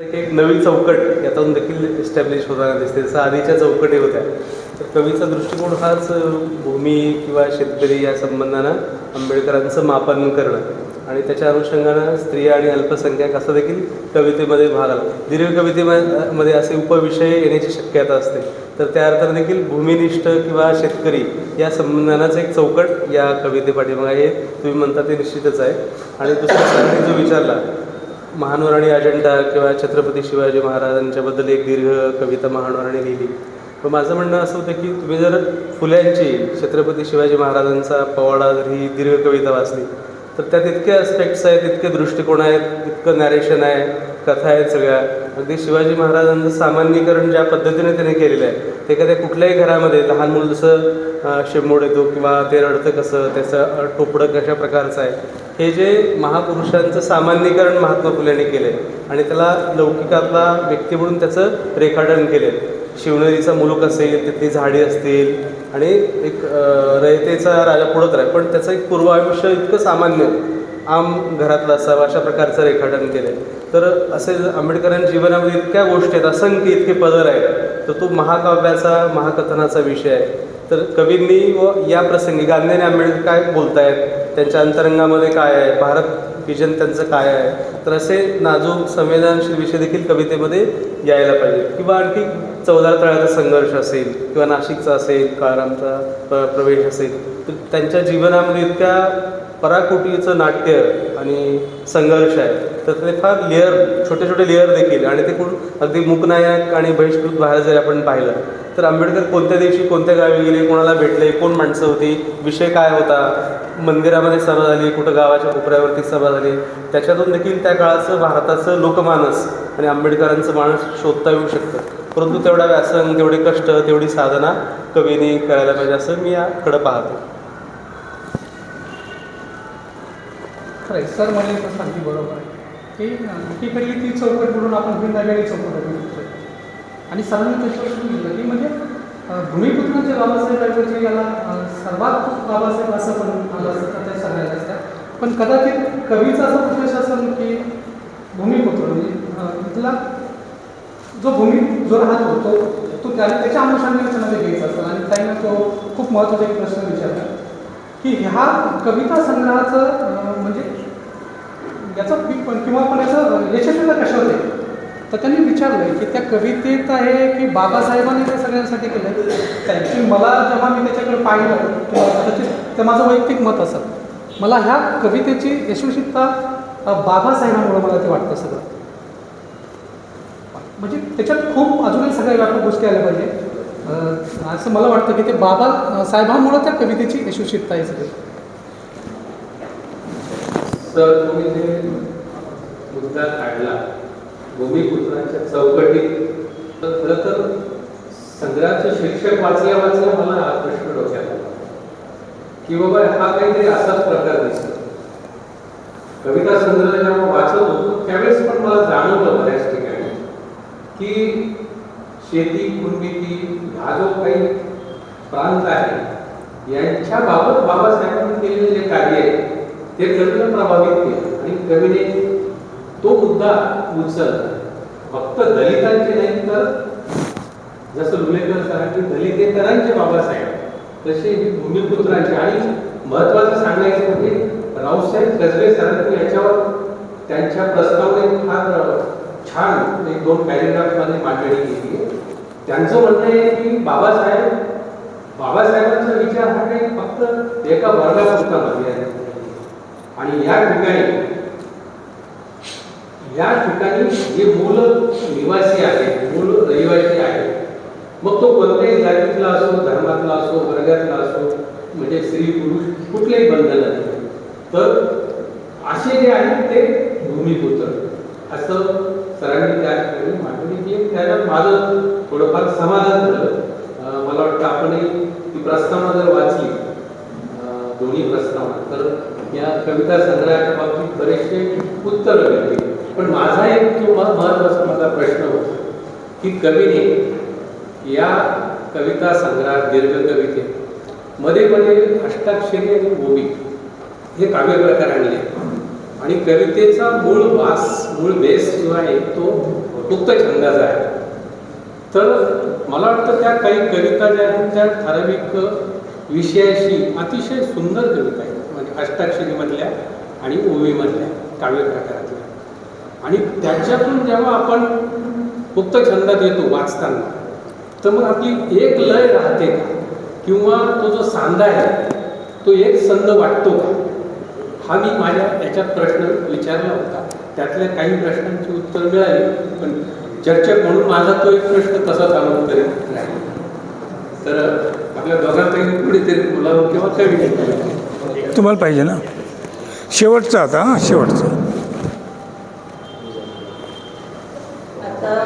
एक नवीन चौकट यातून देखील इस्टॅब्लिश होताना दिसते. जसं आधीच्या चौकटी होत्या. तर कवीचा दृष्टिकोन हाच भूमी किंवा शेतकरी या संबंधानं आंबेडकरांचं मापन करणं. आणि त्याच्या अनुषंगानं स्त्रिया आणि अल्पसंख्याक असं देखील कवितेमध्ये भाग आला. दीर्घ कवितेमध्ये असे उपविषय येण्याची शक्यता असते. तर त्या अर्थानं देखील भूमिनिष्ठ किंवा शेतकरी या संबंधानाचं एक चौकट या कवितेपाठीमागे हे तुम्ही म्हणता ते निश्चितच आहे. आणि दुसरा जो विचारला महानुराणी अजंठा किंवा छत्रपती शिवाजी महाराजांच्याबद्दल एक दीर्घ कविता महानवराणी लिहिली. पण माझं म्हणणं असं होतं की तुम्ही जर फुल्यांची छत्रपती शिवाजी महाराजांचा पवाडा जर ही दीर्घ कविता वाचली तर त्यात इतके अस्पेक्ट्स आहेत इतके दृष्टिकोन आहेत इतकं नॅरेशन आहे कथा आहेत सगळ्या. अगदी शिवाजी महाराजांचं सामान्यीकरण ज्या पद्धतीने त्याने केलेलं आहे ते एखाद्या कुठल्याही घरामध्ये लहान मुलं जसं शिमोड येतो किंवा ते रडतं कसं त्याचं टोपडं कशा प्रकारचं आहे हे जे महापुरुषांचं सामान्यीकरण महात्मा फुलेने केलं आहे आणि त्याला लौकिकातला व्यक्ती म्हणून त्याचं रेखाटन केलं आहे शिवनेरीचा मुलूक असेल तिथली झाडी असतील आणि एक रयतेचा राजा पुढत राहील पण त्याचं एक पूर्वायुष्य इतकं सामान्य आम घरातलं असावं अशा प्रकारचं रेखाटन केलं आहे तर असे आंबेडकरांच्या जीवनामध्ये इतक्या गोष्टी आहेत असंख्य इतके पदर आहेत तर तो महाकाव्याचा महाकथनाचा विषय आहे. तर कवींनी व या प्रसंगी गांधी आणि आंबेडकर काय बोलतायत? त्यांच्या अंतरंगामध्ये काय आहे? भारत विजन त्यांचं काय आहे? तर असे नाजूक संवेदनशील विषय देखील कवितेमध्ये यायला पाहिजे. किंवा आणखी चौदार तळ्याचा संघर्ष असेल किंवा नाशिकचा असेल काळारामचा प्रवेश असेल तर त्यांच्या जीवनामध्ये इतक्या पराकुटीचं नाट्य आणि संघर्ष आहे. तर ते फार लेअर छोटे छोटे लेअर देखील आणि ते खूप अगदी मुकनायक आणि बहिष्कृत बाहेर जरी आपण पाहिलं तर आंबेडकर कोणत्या दिवशी कोणत्या गावी गेले कोणाला भेटले कोण माणसं होती विषय काय होता मंदिरामध्ये सभा झाली कुठं गावाच्या कोपऱ्यावरती सभा झाली त्याच्यातून देखील त्या काळाचं भारताचं लोकमानस आणि आंबेडकरांचं मानस शोधता येऊ शकतं. परंतु तेवढा व्यासन तेवढे कष्ट तेवढी साधना कवीने करायला पाहिजे असं मी याकडं पाहतो. खरं आहे. सर म्हणे तसं अगदी बरोबर आहे. की एकीकडली ती चौकट म्हणून आपण भिन्न वेगळी चौकट बघितली आणि सरांनी त्याच्यावर सांगितलं की म्हणजे अं, जे बाबासाहेब आंबेडकर याला सर्वात बाबासाहेब असं पण आलं असतं तर त्या सांगायला असत्या पण कदाचित कवीचा असा उद्देश असेल की भूमिपुत्र म्हणजे इथला जो भूमी जो राहतो तो तो त्याला त्याच्या अनुषंगाने त्याच्यामध्ये घ्यायचा असेल. आणि त्यांना तो खूप महत्त्वाचा एक प्रश्न विचारला. की ह्या कविता संग्रहाचं म्हणजे याचं पीक पण किंवा पण याचं यशस्वीता कशावर होते तर त्यांनी विचारलं की त्या कवितेत आहे की बाबासाहेबांनी ते सगळ्यांसाठी केलं त्यांची मला जेव्हा मी त्याच्याकडे पाहिलं किंवा कदाचित ते माझं वैयक्तिक मत असं मला ह्या कवितेची यशस्वीता बाबासाहेबांमुळे मला ते वाटतं सगळं. म्हणजे त्याच्यात खूप अजूनही सगळ्या व्यापक गोष्टी आल्या पाहिजे असं मला वाटतं की ते बाबा साहेबांमुळे त्या कवितेची यशस्वीता आहे सगळी सर तुम्ही जे मुद्दा काढला भूमिपुत्रांच्या चौकटीत तर खरं तर संग्रहाचं शिक्षक वाचल्या वाचल्या मला हा प्रश्न डोक्यात आला. की बाबा हा काहीतरी असाच प्रकार दिसतो. कविता संग्रह जेव्हा वाचत होतो त्यावेळेस पण मला जाणवलं बऱ्याच ठिकाणी की शेती कुणबिती हा जो काही प्रांत आहे यांच्या बाबत बाबासाहेबांनी केलेले जे कार्य आहे ते कवीला प्रभावित केले. आणि कवीने तो मुद्दा उचलला. फक्त दलितांचे नाही तर जसं लुलेकर सरांनी दलितेतरांचे बाबासाहेब तसे भूमिपुत्रांचे. आणि महत्वाचं सांगायचं म्हणजे रावसाहेब गजबे सरांनी याच्यावर त्यांच्या प्रस्तावने फार छान एक दोन पॅरेग्राफमध्ये मांडणी केली आहे. त्यांचं म्हणणं आहे की बाबासाहेब बाबासाहेबांचा विचार हा काही फक्त एका वर्गापुरता मर्यादित नाही. आणि या ठिकाणी या ठिकाणी जे मूल निवासी आहे मूल रहिवासी आहे मग तो कोणत्याही जातीतला असो धर्मातला असो वर्गातला असो म्हणजे स्त्री पुरुष कुठलेही बंधन नाही तर असे जे आहेत ते भूमिपुत्र असं सरांनी त्या ठिकाणी मांडणी की त्याला माझं थोडंफार समाधान झालं. मला वाटतं आपणही ती प्रस्तावना जर वाचली दोन्ही प्रस्तावना तर या कविता संग्रहाच्या बाबतीत बरेचसे उत्तर मिळते पण माझा एक किंवा महत्त्वाचा माझा प्रश्न होता की कवीने या कविता संग्रहात दीर्घ कविते मध्ये मध्ये अष्टाक्षरी आणि ओबी हे काव्य प्रकार आणले. आणि कवितेचा मूळ वास मूळ बेस जो आहे तो मुक्त छंदाचा आहे. तर मला वाटतं त्या काही कविता ज्या आहेत त्या ठराविक विषयाशी अतिशय सुंदर कविता आहेत. म्हणजे अष्टाक्षरीमधल्या आणि ओवीमधल्या काव्य प्रकारातल्या. आणि त्याच्यातून जेव्हा आपण मुक्त छंदात येतो वाचताना तर मग आपली एक लय राहते का? किंवा तो जो सांदा आहे तो एक संद वाटतो का? हा मी माझ्या याच्यात प्रश्न विचारला होता. त्यातल्या काही प्रश्नांची उत्तर मिळाली पण चर्चक म्हणून माझा तो एक प्रश्न तसाच अनुत्तरित राहील तर आपल्या दोघांपैकी कुणीतरी बोलावं किंवा कवी तुम्हाला पाहिजे ना? शेवटचं आता हां शेवटचं. तर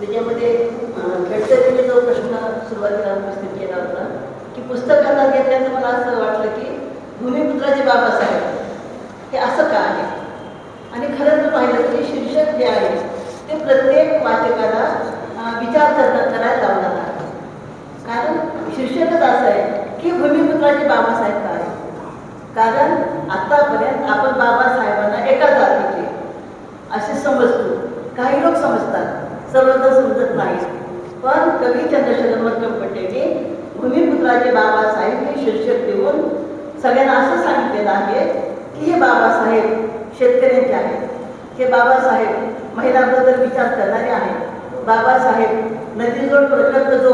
त्याच्यामध्ये जो प्रश्न सुरुवातीला उपस्थित केला होता की पुस्तक हातात घेतल्यानं मला असं वाटलं की भूमिपुत्राचे बाबासाहेब हे असं का आहे? आणि खरं जर पाहिलं तर शीर्षक जे आहे ते प्रत्येक वाचकाला विचार करता करायला लावणार आहे कारण शीर्षकच असं आहे की भूमिपुत्राचे बाबासाहेब काय आहे? कारण आतापर्यंत आपण बाबासाहेबांना एका जातीचे असे समजतो. काही लोक समजतात सर्वजण समजत नाही. पण कवी चंद्रशेखर मध्यम पटेलने भूमिपुत्राचे बाबासाहेब हे शीर्षक देऊन सगळ्यांना असं सांगितलेलं आहे की हे बाबासाहेब शेतकऱ्यांचे आहेत. हे बाबासाहेब महिलांबद्दल विचार करणारे आहेत. बाबासाहेब नदीजोड प्रकल्प जो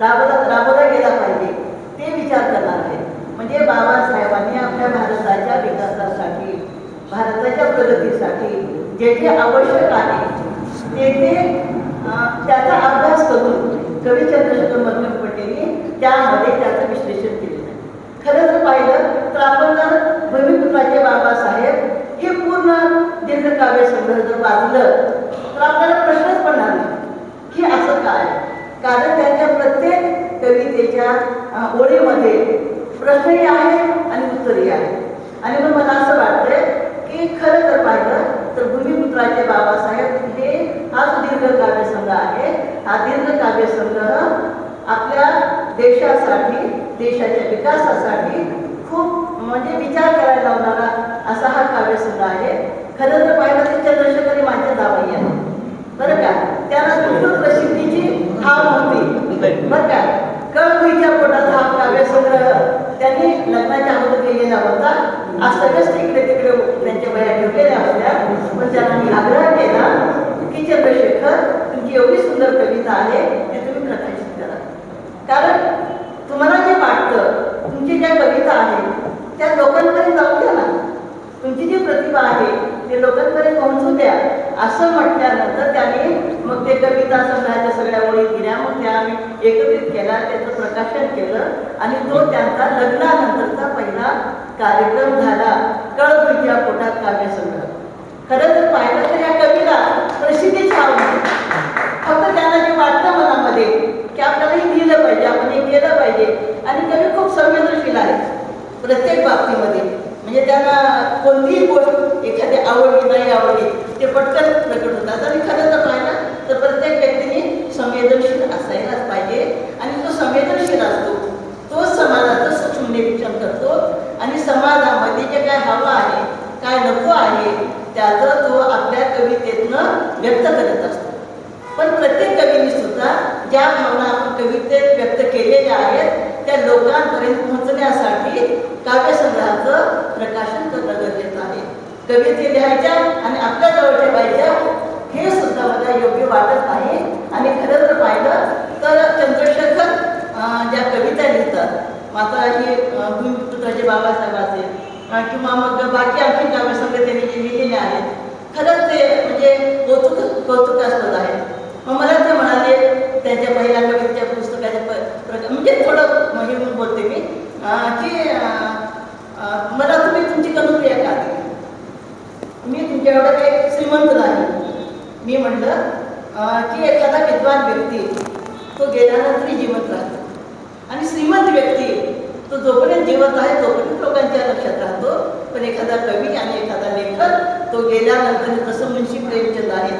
राबवला राबवला गेला पाहिजे ते विचार करणार आहे म्हणजे बाबासाहेबांनी आपल्या भारताच्या विकासासाठी भारताच्या प्रगतीसाठी जे जे आवश्यक आहे ते ते त्याचा अभ्यास करून कवी चंद्रशेखर मध्यम पटेलने त्यामध्ये त्याचं विश्लेषण खरं जर पाहिलं तर आपण जर भूमिपुत्राचे बाबासाहेब हे पूर्ण दीर्घकाव्य संग्रह जर वाचलं तर आपल्याला प्रश्नच पडणार नाही की असं काय? कारण त्यांच्या प्रत्येक कवितेच्या ओळीमध्ये प्रश्नही आहे आणि उत्तरही आहे. आणि मग मला असं वाटतंय की खरं जर पाहिलं तर भूमिपुत्राचे बाबासाहेब हे हा दीर्घकाव्य संग्रह आहे. हा दीर्घकाव्य संग्रह आपल्या देशासाठी देशाच्या विकासासाठी खूप म्हणजे विचार करायला लावणारा असा हा काव्यसंग्रह आहे. खरं तर पाहिलं तर चंद्रशेखर हे माझ्या जावई आहे. बरं का? त्याला कुठून प्रसिद्धीची हाव होती. बरं का? कळभुईच्या पोटात हा काव्यसंग्रह त्यांनी लग्नाच्या अगोदर केलेला होता. आज सगळंच तिकडे तिकडे त्यांच्या वया ठेवलेल्या होत्या. पण त्यांना मी आग्रह केला की चंद्रशेखर तुमची एवढी सुंदर कविता आहे ती तुम्ही प्रकाशित करा कारण तुम्हाला जे वाटतं तुमची ज्या कविता आहेत त्या लोकांपर्यंत जाऊ द्या ना तुमची जी प्रतिभा आहे ते लोकांपर्यंत पोहोचू द्या असं म्हटल्यानंतर त्यांनी मग ते कविता संग्रहाच्या सगळ्या ओळी दिल्या मग त्या आम्ही एकत्रित केला त्याचं प्रकाशन केलं आणि तो त्यांचा लग्नानंतरचा पहिला कार्यक्रम झाला कळपुईच्या पोटात काव्यसंग्रह. खरं जर पाहिलं तर या कवीला प्रसिद्धीची हाव फक्त त्यांना जे वाटतं मनामध्ये की आपल्याला हे लिहिलं पाहिजे आपण हे केलं पाहिजे आणि कवी खूप संवेदनशील आहे. प्रत्येक बाबतीमध्ये. म्हणजे त्यांना कोणतीही गोष्ट एखादी आवडली नाही आवडली ते पटकन प्रकट होतात. आणि खरं जर पाहिलं तर प्रत्येक व्यक्तीने संवेदनशील असायलाच पाहिजे. आणि तो संवेदनशील असतो समाजाचं सूक्ष्म निरीक्षण करतो. आणि समाजामध्ये जे काय हवं आहे काय नको आहे त्याचं तो आपल्या कवितेतनं व्यक्त करत असतो. पण प्रत्येक कवीने सुद्धा ज्या भावना आपण कवितेत व्यक्त केलेल्या आहेत त्या लोकांपर्यंत पोहोचण्यासाठी काव्यसंग्रहाचं प्रकाशन करणं गरजेचं आहे. कविते लिहायच्या आणि आपल्या जवळ ठेवायच्या हे सुद्धा मला योग्य वाटत आहे आणि खरं तर चंद्रशेखर अं, ज्या कविता लिहितात माता ही बाबासाहेब असेल किंवा मग बाकी आणखी काव्यसंग्रह त्यांनी जे लिहिलेले आहेत खरंच ते म्हणजे कौतुक कौतुकास्पद आहे. मग मला ते म्हणाले त्यांच्या पहिल्या कवितेच्या पुस्तकाच्या प प्रकार म्हणजे थोडं हे म्हणून बोलते मी की मला तुम्ही तुमची कनुक्रिया का मी तुमच्या एवढं काही श्रीमंत नाही. मी म्हणलं की एखादा विद्वान व्यक्ती तो गेल्यानंतरही जिवंत राहतो आणि श्रीमंत व्यक्ती तो जोपर्यंत जिवंत आहे तोपर्यंत लोकांच्या लक्षात राहतो. पण एखादा कवी आणि एखादा लेखक तो गेल्यानंतर जसं मुन्शी प्रेमचंद आहे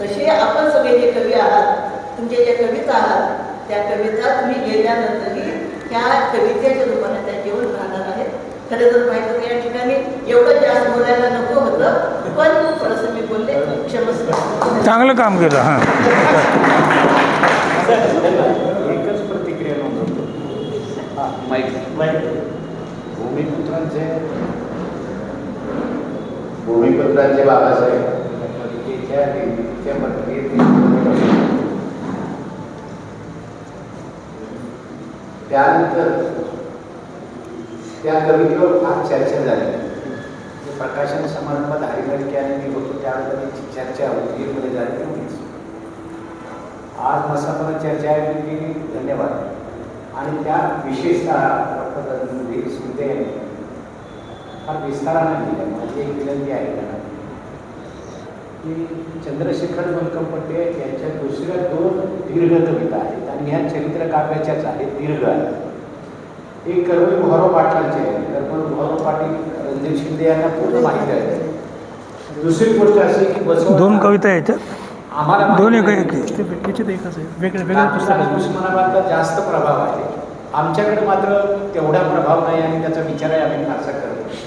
तसे आपण सगळे जे कवी आहात तुमचे जे कविता आहात त्या कविता तुम्ही गेल्यानंतरही त्या कवितेच्या रूपाने त्या जीवन राहणार आहेत. खरं तर या ठिकाणी एवढं जास्त बोलायला नको होतं पण थोडंसं मी क्षमस्व. चांगलं काम केलं हां. हां माईक भूमिपुत्रांचे भूमिपुत्रांचे बाबासाहेब पालिकेच्या निर्मितीच्या प्रक्रियेत त्यानंतर त्या कवितेवर फार चर्चा झाली जे प्रकाशन समारंभात हरिगडके आणि मी होतो त्यावेळेला त्याची चर्चा उदगीरमध्ये झाली नव्हतीच आज मसापना चर्चा आहे की धन्यवाद। आणि त्या विशेषतः डॉक्टर रणधीर शिंदे यांनी फार विस्ताराने दिल्या माझी एक विनंती आहे त्यांना की चंद्रशेखर मलकमपट्टे यांच्या दुसऱ्या दोन दीर्घ कविता आहेत. आणि ह्या चरित्र काव्याच्याच आहेत. दीर्घ आहेत. एक कर्मी मोहरो पाटलांचे आहे कर्मवी मोहरो पाटील रणजित शिंदे यांना पूर्ण माहिती आहे. दुसरी गोष्ट अशी की बस दोन कविता याच्यात आम्हाला दोन एक माहिती एक आहे. याच्यात एकच आहे जास्त प्रभाव आहे. आमच्याकडे मात्र तेवढा प्रभाव नाही आणि त्याचा विचारही आम्ही फारसा करत नाही.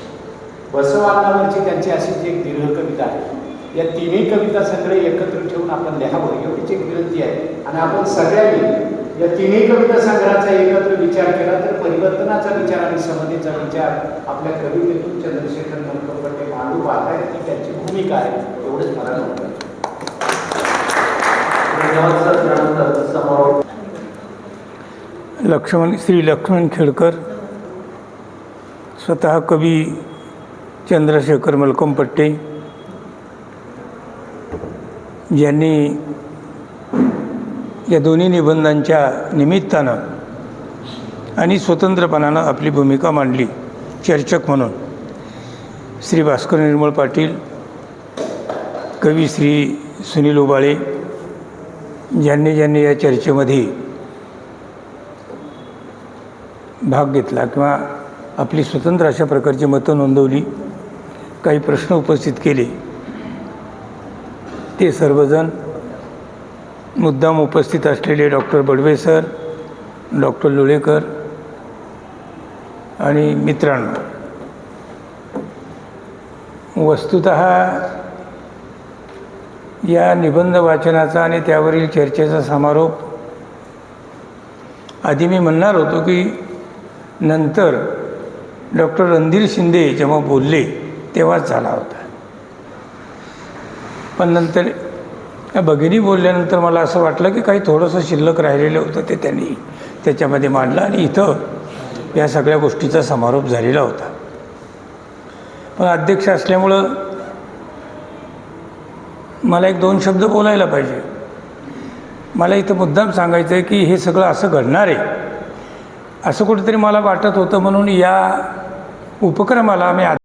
बसवांनावरची त्यांची अशीच एक दीर्घ कविता आहे या तिन्ही कविता सगळे एकत्र ठेवून आपण लिहावं एवढीच एक विनंती आहे. आणि आपण सगळ्यांनी या तिन्ही कविता संग्रहाचा एकत्र विचार केला तर परिवर्तनाचा विचार आणि समतेचा विचार आपल्या कवितेतून चंद्रशेखर नरकपट्टे मांडू पाहतायत की त्यांची भूमिका आहे एवढंच मला नव्हतं लक्ष्मण श्री लक्ष्मण खेडकर स्वतः कवी चंद्रशेखर मलकमपट्टे ज्यांनी या दोन्ही निबंधांच्या निमित्तानं आणि स्वतंत्रपणानं आपली भूमिका मांडली चर्चक म्हणून. श्री भास्कर निर्मळ पाटील कवी श्री सुनील उबाळे ज्यांनी ज्यांनी या चर्चेमध्ये भाग घेतला किंवा आपली स्वतंत्र अशा प्रकारची मतं नोंदवली काही प्रश्न उपस्थित केले ते सर्वजण मुद्दाम उपस्थित असलेले doctor Badve sir doctor Lolekar आणि मित्रांनो वस्तुत या निबंध वाचनाचा आणि त्यावरील चर्चेचा समारोप. आधी मी म्हणणार होतो की नंतर डॉक्टर रणधीर शिंदे जेव्हा बोलले तेव्हाच झाला होता. पण नंतर या भगिनी बोलल्यानंतर मला असं वाटलं की काही थोडंसं शिल्लक राहिलेलं होतं ते त्यांनी त्याच्यामध्ये मांडलं आणि इथं या सगळ्या गोष्टीचा समारोप झालेला होता. पण अध्यक्ष असल्यामुळं मला एक दोन शब्द बोलायला पाहिजे. मला इथं मुद्दाम सांगायचं आहे की हे सगळं असं घडणार आहे. असं कुठेतरी मला वाटत होतं म्हणून या उपक्रमाला आम्ही